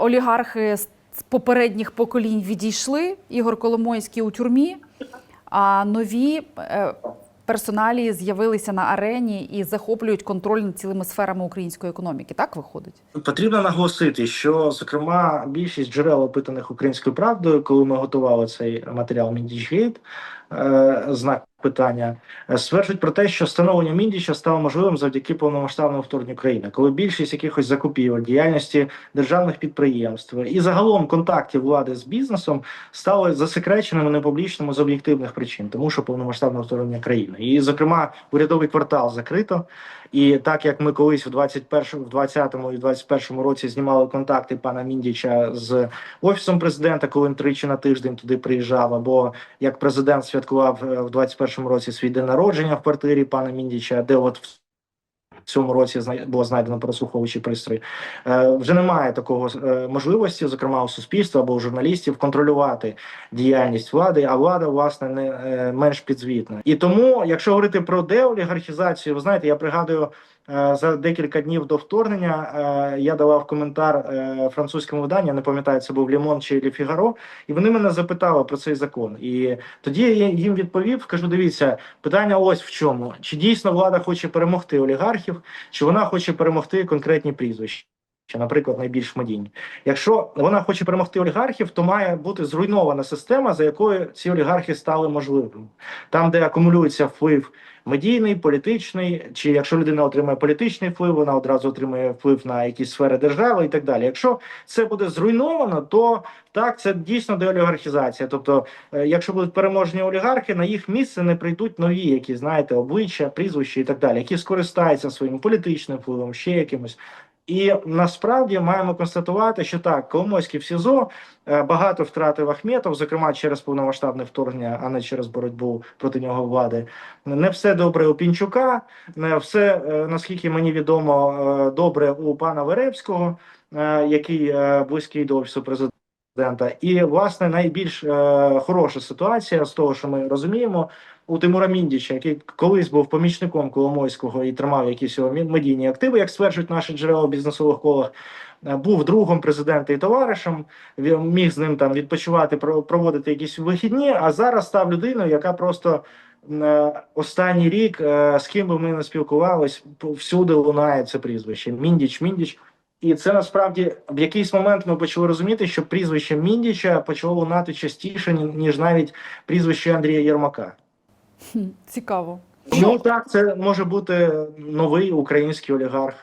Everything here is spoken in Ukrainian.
Олігархи з попередніх поколінь відійшли. Ігор Коломойський у тюрмі, а нові е, персоналі з'явилися на арені і захоплюють контроль над цілими сферами української економіки. Так виходить? Потрібно наголосити, що зокрема більшість джерел опитаних українською правдою, коли ми готували цей матеріал Міндічгейт, е, знак питання, е, стверджують про те, що встановлення Міндіча стало можливим завдяки повномасштабному вторгненню країни, коли більшість якихось закупівель, діяльності державних підприємств і загалом контактів влади з бізнесом стали засекреченими, непублічними з об'єктивних причин, тому що повномасштабне вторгнення країни. І, зокрема, урядовий квартал закрито. І так як ми колись в 21, в 20-му і 21-му році знімали контакти пана Міндіча з офісом президента, коли він тричі на тиждень туди приїжджав, або як президент святкував е, в 21-му році свій день народження в квартирі пана Міндіча, де от в цьому році було знайдено прослуховуючий пристрій. Е, Вже немає такого е, можливості, зокрема у суспільства або у журналістів, контролювати діяльність влади, а влада власне не е, менш підзвітна. І тому, якщо говорити про деолігархізацію, ви знаєте, я пригадую. За декілька днів до вторгнення я давав коментар французькому виданню, не пам'ятаю, це був Лімон чи Лі Фігаро, і вони мене запитали про цей закон. І тоді я їм відповів: кажу: дивіться, питання ось в чому: чи дійсно влада хоче перемогти олігархів, чи вона хоче перемогти конкретні прізвища. Чи, наприклад, найбільш медійні. Якщо вона хоче перемогти олігархів, то має бути зруйнована система, за якою ці олігархи стали можливими. Там, де акумулюється вплив медійний, політичний, чи якщо людина отримує політичний вплив, вона одразу отримує вплив на якісь сфери держави і так далі. Якщо це буде зруйновано, то так це дійсно деолігархізація. Тобто, е, якщо будуть переможні олігархи, на їх місце не прийдуть нові, які знаєте, обличчя, прізвища і так далі, які скористаються своїм політичним впливом, ще якимось. І насправді маємо констатувати, що так, Коломойський в СІЗО е, багато втратив Ахметов, зокрема через повномасштабне вторгнення, а не через боротьбу проти нього влади. Не все добре у Пінчука, не все, е, наскільки мені відомо, е, добре у пана Веревського, який близький до офісу президента. І власне найбільш е, хороша ситуація з того, що ми розуміємо. У Тимура Міндіча, який колись був помічником Коломойського і тримав якісь його медійні активи, як стверджують наші джерела в бізнесових колах, е, був другом президента і товаришем. Він міг з ним там відпочивати, проводити якісь вихідні. А зараз став людиною, яка просто е, останній рік, е, з ким би ми не спілкувались, по- всюди лунає це прізвище. Міндіч, Міндіч. І це насправді в якийсь момент ми почали розуміти, що прізвище Міндіча почало лунати частіше, ніж навіть прізвище Андрія Єрмака. Цікаво. Ну так, це може бути новий український олігарх.